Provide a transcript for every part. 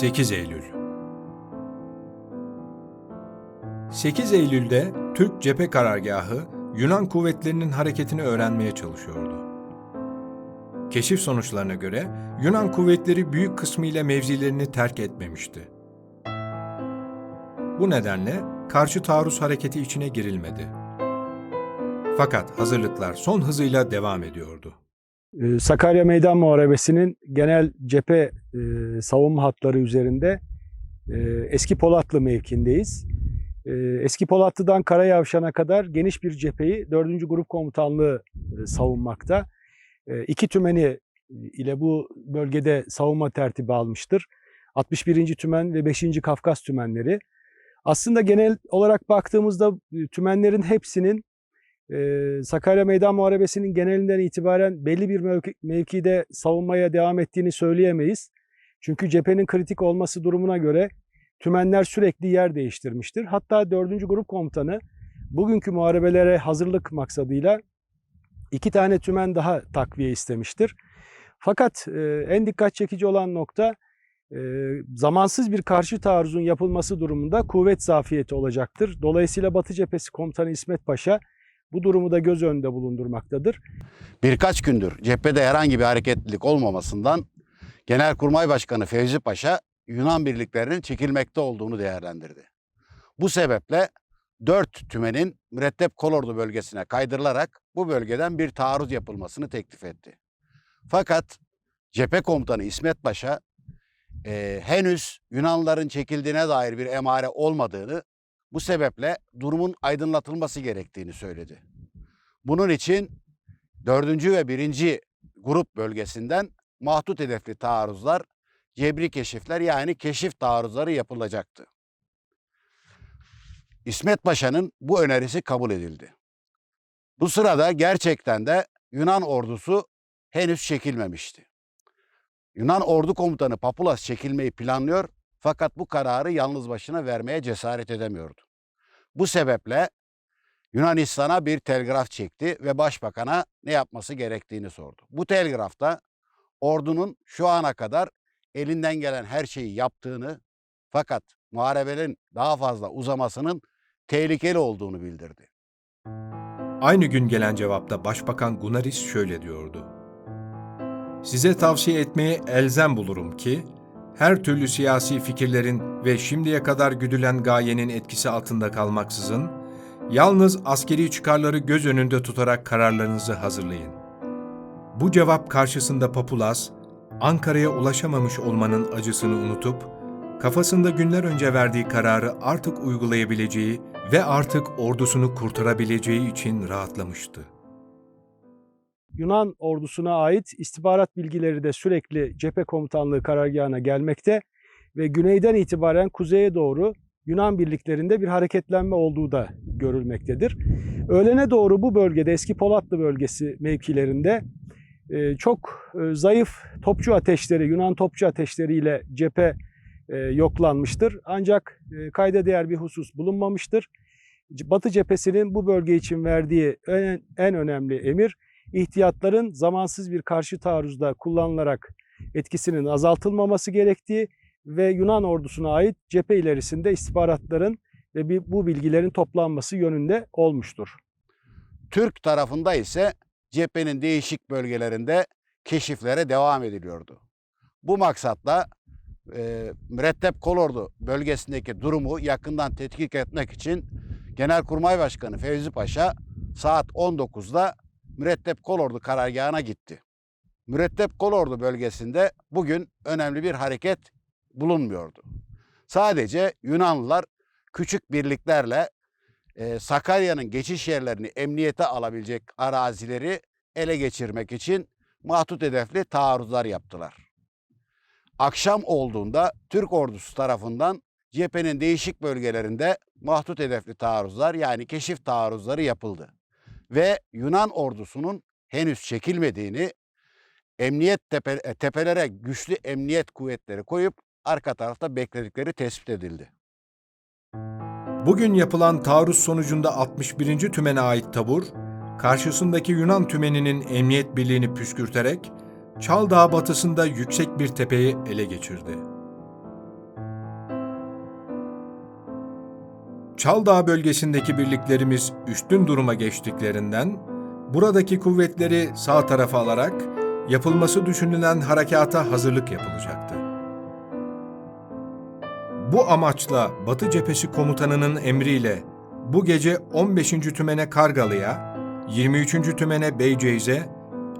8 Eylül 8 Eylül'de Türk cephe karargahı Yunan kuvvetlerinin hareketini öğrenmeye çalışıyordu. Keşif sonuçlarına göre Yunan kuvvetleri büyük kısmıyla mevzilerini terk etmemişti. Bu nedenle karşı taarruz hareketi içine girilmedi. Fakat hazırlıklar son hızıyla devam ediyordu. Ee, Sakarya Meydan Muharebesi'nin genel cephe e, savunma hatları üzerinde e, Eski Polatlı mevkindeyiz. E, Eski Polatlı'dan Karayavşan'a kadar geniş bir cepheyi 4. Grup Komutanlığı savunmakta. İki tümeni ile bu bölgede savunma tertibi almıştır. 61. Tümen ve 5. Kafkas tümenleri. Aslında genel olarak baktığımızda tümenlerin hepsinin ee, Sakarya Meydan Muharebesi'nin genelinden itibaren belli bir mevki, mevkide savunmaya devam ettiğini söyleyemeyiz. Çünkü cephenin kritik olması durumuna göre tümenler sürekli yer değiştirmiştir. Hatta 4. Grup Komutanı bugünkü muharebelere hazırlık maksadıyla iki tane tümen daha takviye istemiştir. Fakat e, en dikkat çekici olan nokta e, zamansız bir karşı taarruzun yapılması durumunda kuvvet zafiyeti olacaktır. Dolayısıyla Batı Cephesi Komutanı İsmet Paşa bu durumu da göz önünde bulundurmaktadır. Birkaç gündür cephede herhangi bir hareketlilik olmamasından Genelkurmay Başkanı Fevzi Paşa Yunan birliklerinin çekilmekte olduğunu değerlendirdi. Bu sebeple dört tümenin mürettep kolordu bölgesine kaydırılarak bu bölgeden bir taarruz yapılmasını teklif etti. Fakat cephe komutanı İsmet Paşa e, henüz Yunanlıların çekildiğine dair bir emare olmadığını bu sebeple durumun aydınlatılması gerektiğini söyledi. Bunun için 4. ve 1. grup bölgesinden mahdut hedefli taarruzlar, cebri keşifler yani keşif taarruzları yapılacaktı. İsmet Paşa'nın bu önerisi kabul edildi. Bu sırada gerçekten de Yunan ordusu henüz çekilmemişti. Yunan ordu komutanı Papulas çekilmeyi planlıyor fakat bu kararı yalnız başına vermeye cesaret edemiyordu. Bu sebeple Yunanistan'a bir telgraf çekti ve başbakana ne yapması gerektiğini sordu. Bu telgrafta ordunun şu ana kadar elinden gelen her şeyi yaptığını fakat muharebenin daha fazla uzamasının tehlikeli olduğunu bildirdi. Aynı gün gelen cevapta Başbakan Gunaris şöyle diyordu. Size tavsiye etmeye elzem bulurum ki, her türlü siyasi fikirlerin ve şimdiye kadar güdülen gayenin etkisi altında kalmaksızın, yalnız askeri çıkarları göz önünde tutarak kararlarınızı hazırlayın. Bu cevap karşısında Papulas, Ankara'ya ulaşamamış olmanın acısını unutup, kafasında günler önce verdiği kararı artık uygulayabileceği ve artık ordusunu kurtarabileceği için rahatlamıştı. Yunan ordusuna ait istihbarat bilgileri de sürekli cephe komutanlığı karargahına gelmekte ve güneyden itibaren kuzeye doğru Yunan birliklerinde bir hareketlenme olduğu da görülmektedir. Öğlene doğru bu bölgede eski Polatlı bölgesi mevkilerinde e, çok e, zayıf topçu ateşleri, Yunan topçu ateşleriyle cephe e, yoklanmıştır. Ancak kayda değer bir husus bulunmamıştır. Batı cephesinin bu bölge için verdiği en, en önemli emir ihtiyatların zamansız bir karşı taarruzda kullanılarak etkisinin azaltılmaması gerektiği ve Yunan ordusuna ait cephe ilerisinde istihbaratların ve bu bilgilerin toplanması yönünde olmuştur. Türk tarafında ise cephenin değişik bölgelerinde keşiflere devam ediliyordu. Bu maksatla e, Mürettep Kolordu bölgesindeki durumu yakından tetkik etmek için Genelkurmay Başkanı Fevzi Paşa saat 19'da Mürettep Kolordu karargahına gitti. Mürettep Kolordu bölgesinde bugün önemli bir hareket bulunmuyordu. Sadece Yunanlılar küçük birliklerle e, Sakarya'nın geçiş yerlerini emniyete alabilecek arazileri ele geçirmek için mahdut hedefli taarruzlar yaptılar. Akşam olduğunda Türk ordusu tarafından cephenin değişik bölgelerinde mahdut hedefli taarruzlar yani keşif taarruzları yapıldı. Ve Yunan ordusunun henüz çekilmediğini emniyet tepe, e, tepelere güçlü emniyet kuvvetleri koyup arka tarafta bekledikleri tespit edildi. Bugün yapılan taarruz sonucunda 61. tümene ait tabur, karşısındaki Yunan tümeninin emniyet birliğini püskürterek Çal Dağı batısında yüksek bir tepeyi ele geçirdi. Çaldağ bölgesindeki birliklerimiz üstün duruma geçtiklerinden buradaki kuvvetleri sağ tarafa alarak yapılması düşünülen harekata hazırlık yapılacaktı. Bu amaçla Batı Cephesi Komutanı'nın emriyle bu gece 15. Tümene Kargalı'ya, 23. Tümene Beyceğiz'e,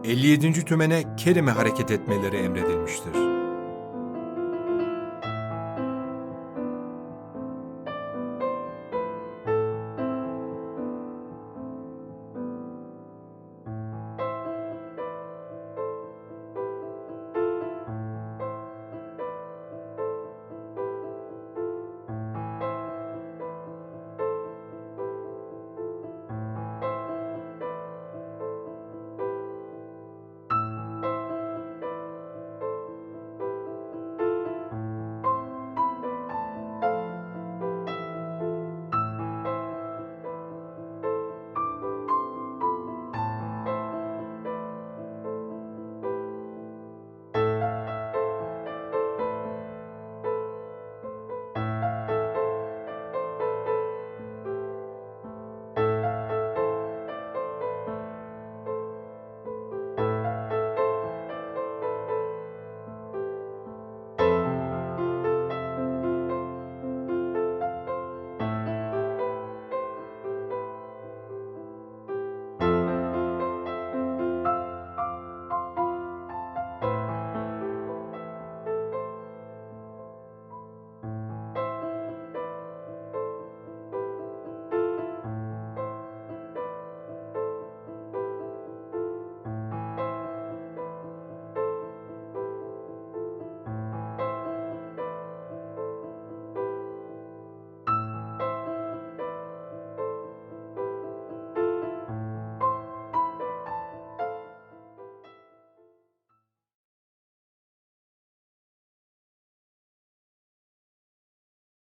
57. Tümene Kerim'e hareket etmeleri emredilmiştir.